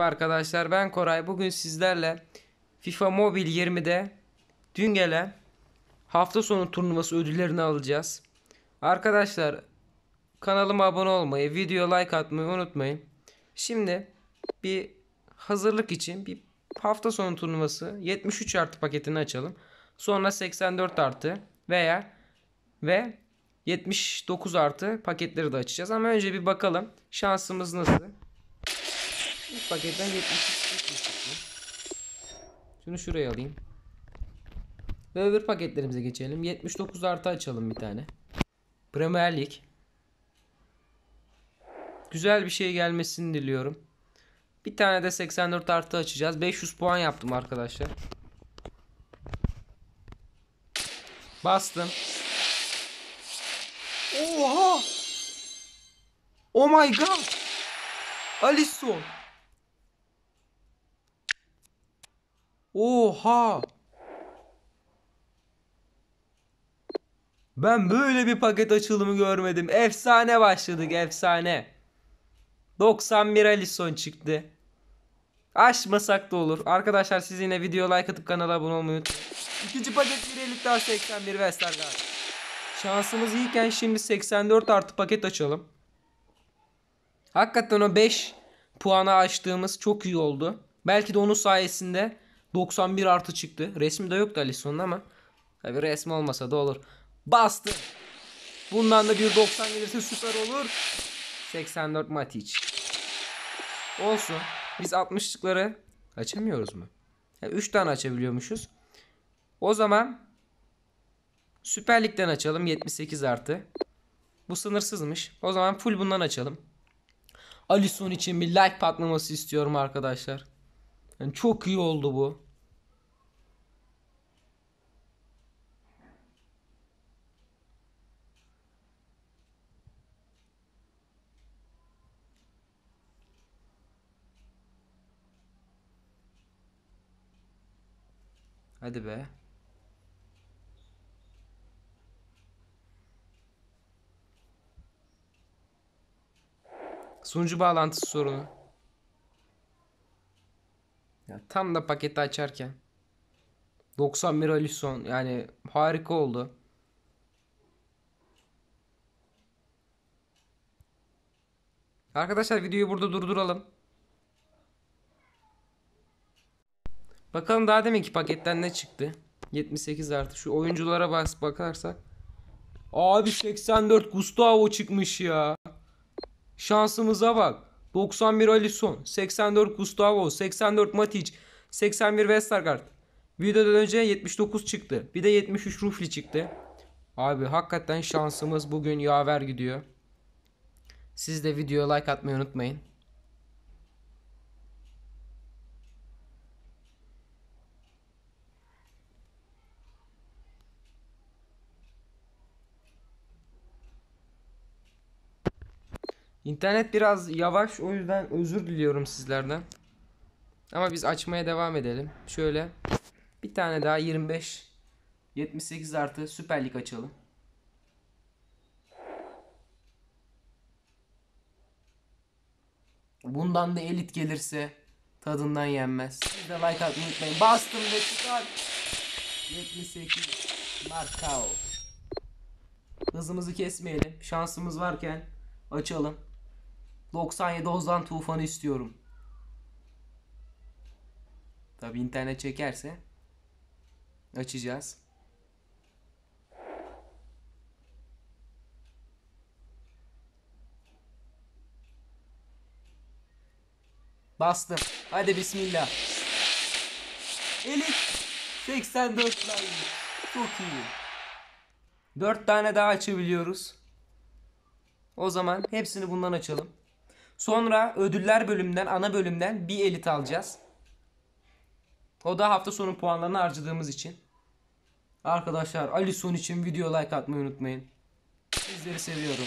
arkadaşlar ben Koray. Bugün sizlerle FIFA Mobile 20'de dün gelen hafta sonu turnuvası ödüllerini alacağız. Arkadaşlar kanalıma abone olmayı, video like atmayı unutmayın. Şimdi bir hazırlık için bir hafta sonu turnuvası 73 artı paketini açalım. Sonra 84 artı veya ve 79 artı paketleri de açacağız. Ama önce bir bakalım şansımız nasıl. Paketten 73 çıktı. Şunu şuraya alayım. Ve öbür paketlerimize geçelim. 79 artı açalım bir tane. Premier Lig. Güzel bir şey gelmesini diliyorum. Bir tane de 84 artı açacağız. 500 puan yaptım arkadaşlar. Bastım. Oha! Oh my god! Alisson. Oha! Ben böyle bir paket açılımı görmedim. Efsane başladık efsane. 91 Alisson çıktı. Açmasak da olur. Arkadaşlar siz yine video like atıp kanala abone olmayı unutmayın. İkinci paket bir elik daha 81 Westergaard. Şansımız iyiyken şimdi 84 artı paket açalım. Hakikaten o 5 puana açtığımız çok iyi oldu. Belki de onun sayesinde 91 artı çıktı. Resmi de yoktu Alisson'un ama. Tabi resmi olmasa da olur. Bastı. Bundan da bir 90 gelirse süper olur. 84 Matic. Olsun. Biz 60'lıkları açamıyoruz mu? Yani 3 tane açabiliyormuşuz. O zaman Süper Lig'den açalım 78 artı. Bu sınırsızmış. O zaman full bundan açalım. Alisson için bir like patlaması istiyorum arkadaşlar. Yani çok iyi oldu bu. Hadi be. Sunucu bağlantısı sorunu. Ya tam da paketi açarken 91 Alisson yani harika oldu. Arkadaşlar videoyu burada durduralım. Bakalım daha deminki paketten ne çıktı? 78 artı şu oyunculara bas bakarsak. Abi 84 Gustavo çıkmış ya. Şansımıza bak. 91 Alisson, 84 Gustavo, 84 Matic, 81 Westergaard. Videodan önce 79 çıktı. Bir de 73 Rufli çıktı. Abi hakikaten şansımız bugün yaver gidiyor. Siz de videoya like atmayı unutmayın. İnternet biraz yavaş o yüzden özür diliyorum sizlerden. Ama biz açmaya devam edelim. Şöyle bir tane daha 25 78 artı Süper Lig açalım. Bundan da elit gelirse tadından yenmez. Siz de like atmayı unutmayın. Bastım ve çıkar. 78 Markao. Hızımızı kesmeyelim. Şansımız varken açalım. 97 Ozan Tufan'ı istiyorum. Tabi internet çekerse açacağız. Bastım. Hadi bismillah. Elit 84 line. Çok iyi. 4 tane daha açabiliyoruz. O zaman hepsini bundan açalım. Sonra ödüller bölümünden, ana bölümden bir elit alacağız. O da hafta sonu puanlarını harcadığımız için. Arkadaşlar Alisson için video like atmayı unutmayın. Sizleri seviyorum.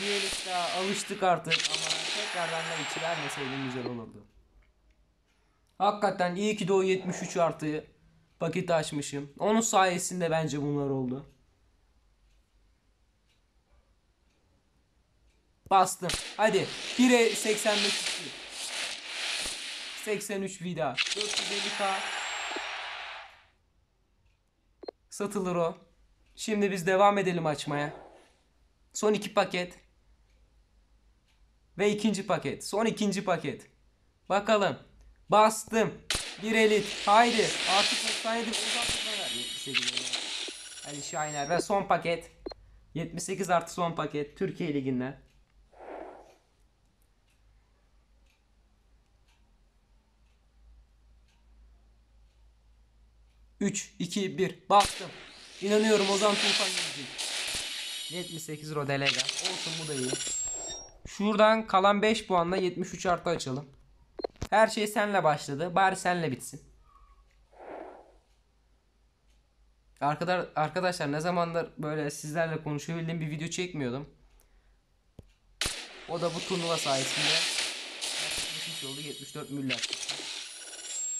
Bir elit daha alıştık artık ama tekrardan da içi vermeseydim güzel olurdu. Hakikaten iyi ki de o 73 artı paketi açmışım. Onun sayesinde bence bunlar oldu. Bastım. Hadi. 1'e 85 83 vida. 450k. Satılır o. Şimdi biz devam edelim açmaya. Son iki paket. Ve ikinci paket. Son ikinci paket. Bakalım. Bastım. Bir elit. Haydi. Artık 97 uzatmalar. 78 Ali Şahiner ve son paket. 78 artı son paket. Türkiye Ligi'nden. Üç, iki, bir. Bastım. İnanıyorum Ozan Tufan gelecek. 78 Rodelega. Olsun bu da iyi. Şuradan kalan 5 puanla 73 artı açalım. Her şey senle başladı. Bari senle bitsin. Arkadaşlar, arkadaşlar ne zamandır böyle sizlerle konuşabildiğim bir video çekmiyordum. O da bu turnuva sayesinde oldu 74 Müller.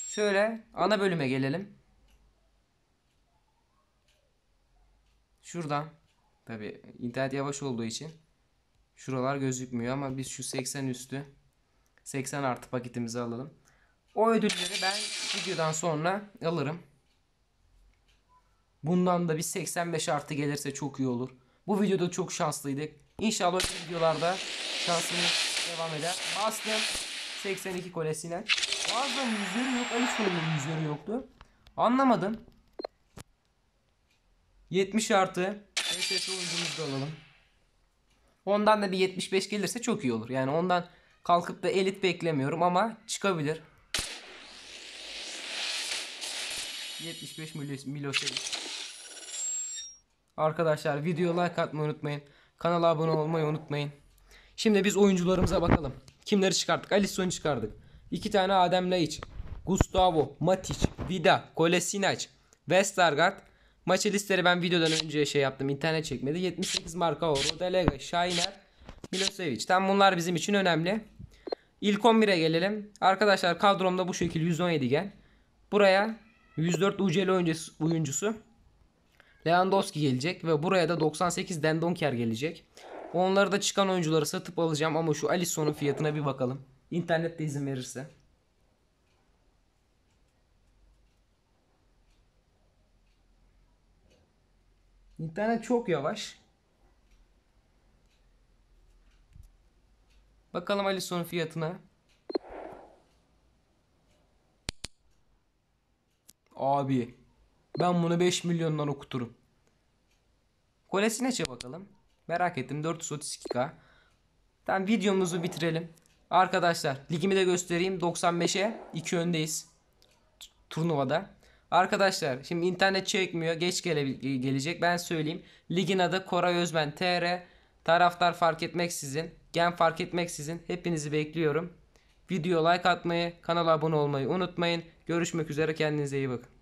Şöyle ana bölüme gelelim. Şuradan tabi internet yavaş olduğu için şuralar gözükmüyor ama biz şu 80 üstü 80 artı paketimizi alalım. O ödülleri ben videodan sonra alırım. Bundan da bir 85 artı gelirse çok iyi olur. Bu videoda çok şanslıydık. İnşallah videolarda şansımız devam eder. Bastım. 82 kolesine. Bazen yüzleri yok. Alison'un yüzleri yoktu. Anlamadım. 70 artı. SS oyuncumuzu da alalım. Ondan da bir 75 gelirse çok iyi olur. Yani ondan kalkıp da elit beklemiyorum ama çıkabilir. 75 Milosevic. Arkadaşlar video like atmayı unutmayın. Kanala abone olmayı unutmayın. Şimdi biz oyuncularımıza bakalım. Kimleri çıkarttık? Alisson'u çıkardık. İki tane Adem Laiç. Gustavo, Matic, Vida, Kolasinac, Westergaard. Maçı listeleri ben videodan önce şey yaptım. internet çekmedi. 78 marka o. Rodelega, Şahiner, Milosevic. Tam bunlar bizim için önemli. İlk 11'e gelelim. Arkadaşlar kadromda bu şekil 117 gen. Buraya 104 UCL oyuncusu, oyuncusu Lewandowski gelecek ve buraya da 98 Dendonker gelecek. Onları da çıkan oyuncuları satıp alacağım ama şu Alisson'un fiyatına bir bakalım. İnternette izin verirse. İnternet çok yavaş. Bakalım Alisson'un fiyatına. Abi ben bunu 5 milyondan okuturum. Kolesine bakalım. Merak ettim 432k. Tamam videomuzu bitirelim. Arkadaşlar ligimi de göstereyim. 95'e 2 öndeyiz. Turnuvada. Arkadaşlar şimdi internet çekmiyor. Geç gele gelecek. Ben söyleyeyim. Ligin adı Koray Özben TR. Taraftar fark etmeksizin. Gen fark etmeksizin. Hepinizi bekliyorum. Video like atmayı, kanala abone olmayı unutmayın. Görüşmek üzere kendinize iyi bakın.